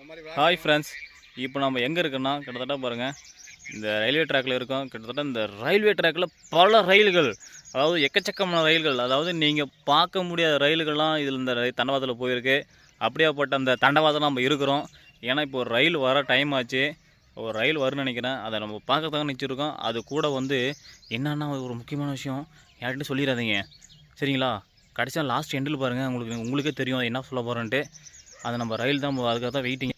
Hi friends இப்போ நம்ம எங்கே இருக்கோன்னா கிட்டத்தட்ட பாருங்கள் இந்த ரயில்வே ட்ராக்கில் இருக்கோம். கிட்டத்தட்ட இந்த ரயில்வே ட்ராக்கில் பல ரயில்கள் அதாவது எக்கச்சக்கமான ரயில்கள். அதாவது நீங்கள் பார்க்க முடியாத ரயில்கள்லாம் இதில் இந்த ரயில் தண்டவாளத்தில் போயிருக்கு. அப்படியாப்பட்ட அந்த தண்டவாளத்தில் நம்ம இருக்கிறோம். ஏன்னா இப்போ ஒரு ரயில் வர டைம் ஆச்சு. ஒரு ரயில் வரும்னு நினைக்கிறேன். அதை நம்ம பார்க்கறதுக்காக நினச்சிருக்கோம். அது கூட வந்து என்னென்னா ஒரு முக்கியமான விஷயம். யார்கிட்ட சொல்லிடாதீங்க. சரிங்களா? கடைசியாக லாஸ்ட் எண்டில் பாருங்கள் உங்களுக்கு உங்களுக்கே தெரியும். என்ன சொல்ல போகிறேன்ட்டு அது நம்ம ரயில் தான் அதுக்காக தான் வெயிட்டிங்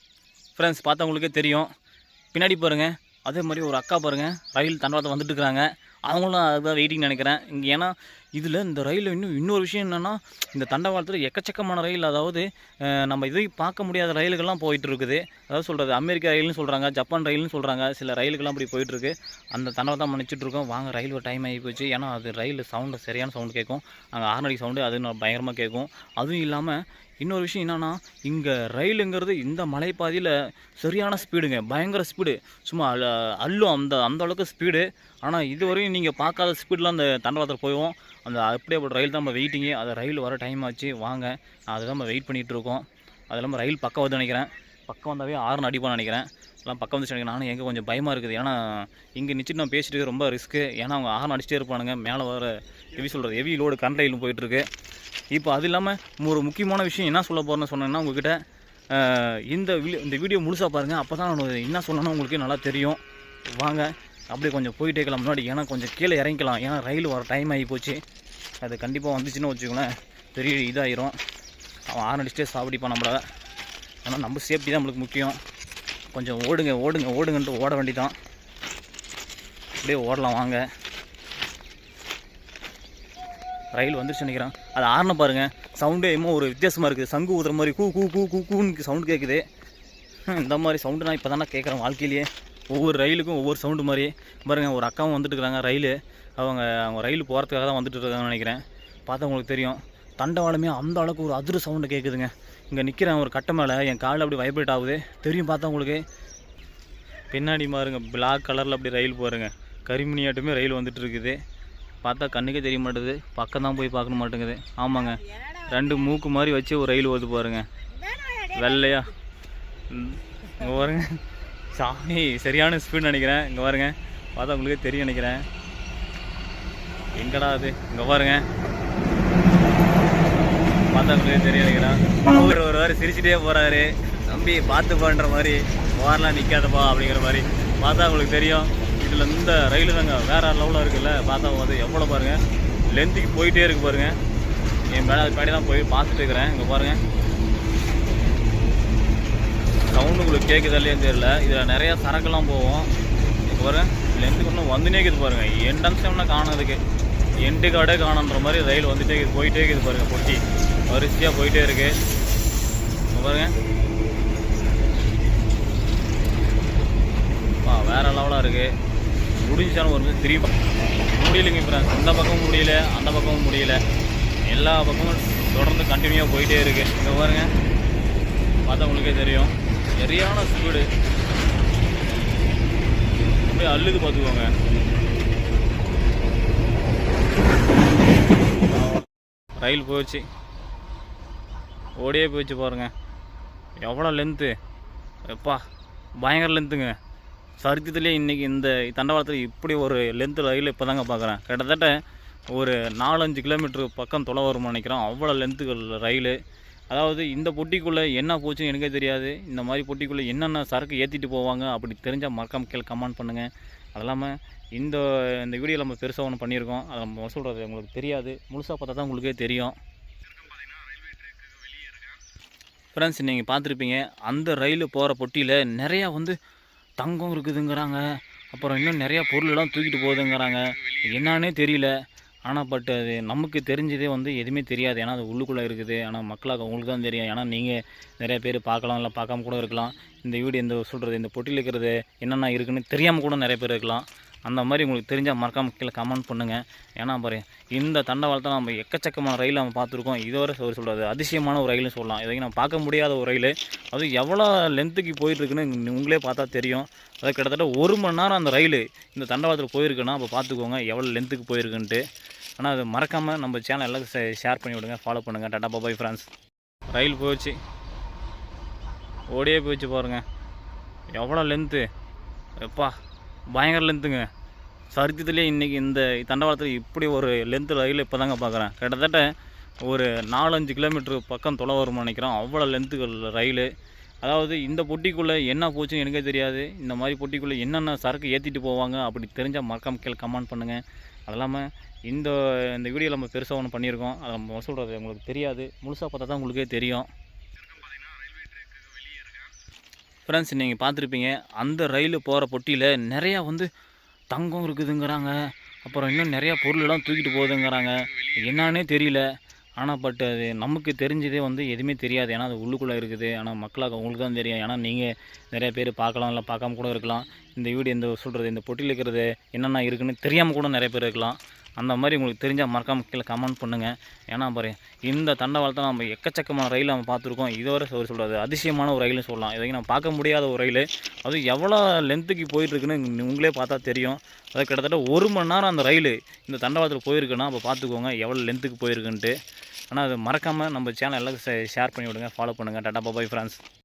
ஃப்ரெண்ட்ஸ் பார்த்தவங்களுக்கே தெரியும். பின்னாடி பாருங்கள் அதே மாதிரி ஒரு அக்கா பாருங்கள் ரயில் தண்டவாளத்தை வந்துட்டு இருக்கிறாங்க அவங்களும் அதுதான் வெயிட்டிங் நினைக்கிறேன். இங்கே ஏன்னா இதில் இந்த ரயிலில் இன்னும் இன்னொரு விஷயம் என்னென்னா இந்த தண்டவாளத்தில் எக்கச்சக்கமான ரயில் அதாவது நம்ம இதை பார்க்க முடியாத ரயில்கள்லாம் போயிட்டு இருக்குது அதாவது சொல்கிறது அமெரிக்கா ரயில்னு சொல்கிறாங்க ஜப்பான் ரயில்னு சொல்கிறாங்க சில ரயிலுக்கெல்லாம் அப்படி போயிட்டுருக்கு. அந்த தண்டவாளம் தான் நினச்சிட்டு இருக்கோம் வாங்க ரயில் ஒரு டைம் ஆகி போச்சு. ஏன்னா அது ரயில் சவுண்டு சரியான சவுண்டு கேட்கும். அங்கே ஆர்னடி சவுண்டு அது பயங்கரமாக கேட்கும். அதுவும் இல்லாமல் இன்னொரு விஷயம் என்னென்னா இங்கே ரயிலுங்கிறது இந்த மலைப்பாதையில் சரியான ஸ்பீடுங்க. பயங்கர ஸ்பீடு. சும்மா அல்லும் அந்த அந்த அளவுக்கு ஸ்பீடு. ஆனால் இதுவரையும் நீங்கள் பார்க்காத ஸ்பீடில் அந்த தண்டவாளத்தில் போயிடுவோம். அந்த அப்படியே ஒரு ரயில் தான் நம்ம வெயிட்டிங்கு அது ரயில் வர டைம் ஆச்சு. வாங்க. அதுதான் நம்ம வெயிட் பண்ணிகிட்டு இருக்கோம். அது இல்லாமல் ரயில் பக்கம் வந்து நினைக்கிறேன். பக்கம் வந்தாவே ஆறுனு அடிப்பான்னு நினைக்கிறேன். எல்லாம் பக்கம் வந்துச்சு நினைக்கிறேன். நானும் எங்கே கொஞ்சம் பயமாக இருக்குது. ஏன்னா இங்கே நிச்சயம் நான் பேசிட்டு ரொம்ப ரிஸ்க்கு ஏன்னா அவங்க ஆறுனு அடிச்சிட்டே இருப்பானுங்க. மேலே வர ஹெவி சொல்கிறது ஹெவி லோடு கரண்ட் ரயிலும் போயிட்டுருக்கு இப்போ அது இல்லாமல் ஒரு முக்கியமான விஷயம் என்ன சொல்ல போகிறேன்னு சொன்னேன்னா உங்ககிட்ட இந்த வீடியோ இந்த வீடியோ முழுசாக பாருங்கள் அப்போ தான் நான் என்ன சொன்னேன்னா உங்களுக்கு நல்லா தெரியும். வாங்க. அப்படியே கொஞ்சம் போயிட்டே இருக்கலாம். முன்னாடி ஏன்னா கொஞ்சம் கீழே இறங்கிக்கலாம். ஏன்னா ரயில் வர டைம் ஆகி போச்சு. அது கண்டிப்பாக வந்துச்சுன்னு வச்சுக்கோங்களேன். பெரிய இதாயிரும். அவன் ஆறு சாப்பிடிப்பான் நம்மள ஆனால் நம்ம சேஃப்டி தான் நம்மளுக்கு முக்கியம். கொஞ்சம் ஓடுங்க ஓடுங்க ஓடுங்கன்ட்டு ஓட வேண்டிதான் அப்படியே ஓடலாம். வாங்க. ரயில் வந்துருச்சு நினைக்கிறேன். அது ஆறுன பாருங்க. சவுண்டே என்னமோ ஒரு வித்தியாசமாக இருக்குது. சங்கு ஊதுற மாதிரி கூ கூ கூ கூ கூன்னு சவுண்ட் கேட்குது இந்த மாதிரி சவுண்டு நான் இப்போ தானே கேட்குறேன் வாழ்க்கையிலேயே. ஒவ்வொரு ரயிலுக்கும் ஒவ்வொரு சவுண்டு மாதிரி. பாருங்கள் ஒரு அக்காவும் வந்துட்டு ரயிலு ரயில். அவங்க அவங்க ரயில் போகிறதுக்காக தான் வந்துட்டு இருக்காங்கன்னு நினைக்கிறேன். பார்த்தா உங்களுக்கு தெரியும். தண்டவாளமே அந்த அளவுக்கு ஒரு அதிர சவுண்டு கேட்குதுங்க இங்கே நிற்கிறேன் ஒரு கட்டை மேலே என் காலில் அப்படி வைப்ரேட் ஆகுது. தெரியும் பார்த்தா உங்களுக்கு. பின்னாடி பாருங்க பிளாக் கலரில் அப்படி ரயில் போகிறேங்க கரிமணியாட்டுமே ரயில் வந்துட்டு இருக்குது. பார்த்தா கண்ணுக்கே தெரிய மாட்டேது பக்கம் தான் போய் பார்க்க மாட்டேங்குது. ஆமாங்க. ரெண்டு மூக்கு மாதிரி வச்சு ஒரு ரயில் ஓது பாருங்க. வெள்ளையா. இங்கே பாருங்க. சாமி சரியான ஸ்பீட் நினைக்கிறேன். இங்கே பாருங்க. பார்த்தா உங்களுக்கே தெரியும் நினைக்கிறேன். எங்கடா அது? இங்கே பாருங்க. பார்த்தா உங்களுக்கு தெரியும் நினைக்கிறேன். அவர் ஒரு வாரம் சிரிச்சுட்டே போறாரு. தம்பி பார்த்து பண்ணுற மாதிரி. ஓரலாம் நிற்காதப்பா அப்படிங்கிற மாதிரி. பார்த்தா உங்களுக்கு தெரியும். இதில் இந்த ரயில் தாங்க. வேறு லெவலில் இருக்குல்ல. பார்த்தா வந்து எவ்வளோ பாருங்கள் லென்த்துக்கு போயிட்டே இருக்கு பாருங்கள் என் மேலே அது பின்னாடி தான் போய் பார்த்துட்டு இருக்கிறேன். இங்கே பாருங்கள் சவுண்டு உங்களுக்கு கேட்குதா இல்லையான்னு தெரியல. இதில் நிறையா சரக்குலாம் போகும். இங்கே பாருங்கள் லென்த்துக்கு ஒன்றும் வந்துனே இருக்குது பாருங்கள் எண்டன்ஸ்டம்னா காணதுக்கு. எண்டு காடே காணுன்ற மாதிரி ரயில் வந்துட்டே இருக்குது. போயிட்டே இருக்குது பாருங்கள் பொட்டி. வரிசையாக போயிட்டே இருக்கு. இங்கே பாருங்கள் பா வேற லெவலாக இருக்குது முடிஞ்சாலும் ஒரு நிமிஷம் திரும்பி முடியலைங்க இந்த பக்கமும் முடியல அந்த பக்கமும் முடியல. எல்லா பக்கமும் தொடர்ந்து கண்டினியூவாக போயிட்டே இருக்குது இங்கே பாருங்க. பார்த்தா உங்களுக்கே தெரியும். சரியான ஸ்பீடு அப்படியே அள்ளுது பார்த்துக்கோங்க. ரயில் போயிடுச்சு ஓடியே போயிடுச்சு பாருங்கள் எவ்வளோ லென்த்து எப்பா பயங்கர லென்த்துங்க சரித்திரத்துலேயே இன்றைக்கி இந்த தண்டவாளத்தில் இப்படி ஒரு லென்த்து ரயில் இப்போ தாங்க பார்க்குறேன். கிட்டத்தட்ட ஒரு நாலஞ்சு கிலோமீட்டர் பக்கம் தொலை வரும்னு நினைக்கிறோம் அவ்வளோ லென்த்துகள் ரயில். அதாவது இந்த பொட்டிக்குள்ளே என்ன போச்சுன்னு எனக்கே தெரியாது. இந்த மாதிரி பொட்டிக்குள்ளே என்னென்ன சரக்கு ஏற்றிட்டு போவாங்க அப்படி தெரிஞ்சால் மறக்காம கீழே கமெண்ட் பண்ணுங்கள் அது இல்லாமல் இந்த இந்த வீடியோ நம்ம பெருசாக ஒன்று பண்ணியிருக்கோம். அதை நம்ம சொல்கிறது உங்களுக்கு தெரியாது. முழுசாக பார்த்தா தான் உங்களுக்கே தெரியும். ஃப்ரெண்ட்ஸ் நீங்கள் பார்த்துருப்பீங்க. அந்த ரயில் போகிற பொட்டியில் நிறையா வந்து தங்கம் இருக்குதுங்கிறாங்க. அப்புறம் இன்னும் நிறையா பொருளெல்லாம் தூக்கிட்டு போகுதுங்கிறாங்க. என்னன்னே தெரியல. ஆனால் பட் அது நமக்கு தெரிஞ்சதே வந்து எதுவுமே தெரியாது. ஏன்னா அது உள்ளுக்குள்ளே இருக்குது. ஆனால் மக்களாக உங்களுக்கு தான் தெரியும். ஏன்னா நீங்கள் நிறைய பேர் பார்க்கலாம் இல்லை பார்க்காம கூட இருக்கலாம். இந்த வீடு இந்த சொல்கிறது இந்த பொட்டியில் இருக்கிறது என்னென்ன இருக்குதுன்னு தெரியாமல் கூட நிறைய பேர் இருக்கலாம். அந்த மாதிரி உங்களுக்கு தெரிஞ்சால் மறக்காமல் கீழே கமெண்ட் பண்ணுங்கள் ஏன்னா பாரு இந்த தண்டவாளத்தை நம்ம எக்கச்சக்கமான ரயில் நம்ம பார்த்துருக்கோம். இதுவரை ஒரு சொல்கிறது அதிசயமான ஒரு ரயில்னு சொல்லலாம். இதை நம்ம பார்க்க முடியாத ஒரு ரயில். அது எவ்வளோ லென்த்துக்கு போயிட்டுருக்குன்னு உங்களே பார்த்தா தெரியும். அது கிட்டத்தட்ட ஒரு மணி நேரம் அந்த ரயில் இந்த தண்டவாளத்தில் போயிருக்குன்னா அப்போ பார்த்துக்கோங்க எவ்வளோ லென்த்துக்கு போயிருக்குன்ட்டு. ஆனால் அது மறக்காமல் நம்ம சேனல் எல்லாம் ஷேர் பண்ணி விடுங்க. ஃபாலோ பண்ணுங்கள் டாட்டா பாபாய் ஃப்ரெண்ட்ஸ் ரயில் போயிடுச்சு ஓடியே போயிடுச்சு பாருங்கள் எவ்வளோ லென்த்து எப்பா. பயங்கர லென்த்துங்க சரித்திரத்துலேயே இன்றைக்கி இந்த தண்டவாளத்தில் இப்படி ஒரு லென்த்து ரயில் இப்போ தாங்க பார்க்குறேன் கிட்டத்தட்ட ஒரு நாலஞ்சு கிலோமீட்டர் பக்கம் தொலை வரும்னு நினைக்கிறோம் அவ்வளோ லென்த்துகள் ரயில். அதாவது இந்த பொட்டிக்குள்ளே என்ன போச்சுன்னு எனக்கே தெரியாது. இந்த மாதிரி பொட்டிக்குள்ளே என்னென்ன சரக்கு ஏற்றிட்டு போவாங்க அப்படி தெரிஞ்சால் மறக்காம கீழே கமெண்ட் பண்ணுங்கள் அது இல்லாமல் இந்த இந்த வீடியோ நம்ம பெருசாக ஒன்று பண்ணியிருக்கோம். அதை நம்ம சொல்கிறது உங்களுக்கு தெரியாது. முழுசாக பார்த்தா தான் உங்களுக்கே தெரியும். ஃப்ரெண்ட்ஸ் நீங்கள் பார்த்துருப்பீங்க. அந்த ரயில் போகிற பொட்டியில் நிறையா வந்து தங்கம் இருக்குதுங்கிறாங்க. அப்புறம் இன்னும் நிறையா பொருளெல்லாம் தூக்கிட்டு போகுதுங்கிறாங்க. என்னன்னே தெரியல. ஆனால் பட் அது நமக்கு தெரிஞ்சதே வந்து எதுவுமே தெரியாது. ஏன்னா அது உள்ளுக்குள்ளே இருக்குது. ஆனால் மக்களாக உங்களுக்கு தான் தெரியும். ஏன்னா நீங்கள் நிறைய பேர் பார்க்கலாம் இல்லை பார்க்காம கூட இருக்கலாம். இந்த வீடு இந்த சொல்கிறது இந்த பொட்டியில் இருக்கிறது என்னென்ன இருக்குதுன்னு தெரியாமல் கூட நிறைய பேர் இருக்கலாம். அந்த மாதிரி உங்களுக்கு தெரிஞ்சால் மறக்காமல் கீழே கமெண்ட் பண்ணுங்கள் ஏன்னா பாரு இந்த தண்டவாளத்தை நம்ம எக்கச்சக்கமான ரயில் நம்ம பார்த்துருக்கோம். இதுவரை ஒரு சொல்கிறது அதிசயமான ஒரு ரயில்னு சொல்லலாம். இதை நம்ம பார்க்க முடியாத ஒரு ரயில். அது எவ்வளோ லென்த்துக்கு போயிட்டுருக்குன்னு உங்களே பார்த்தா தெரியும். அது கிட்டத்தட்ட ஒரு மணி நேரம் அந்த ரயில் இந்த தண்டவாளத்தில் போயிருக்குன்னா அப்போ பார்த்துக்கோங்க எவ்வளோ லென்த்துக்கு போயிருக்குன்ட்டு. ஆனால் அது மறக்காமல் நம்ம சேனல் எல்லாருக்கும் ஷேர் பண்ணி விடுங்க ஃபாலோ பண்ணுங்கள் டாட்டா பாபாய் ஃப்ரெண்ட்ஸ்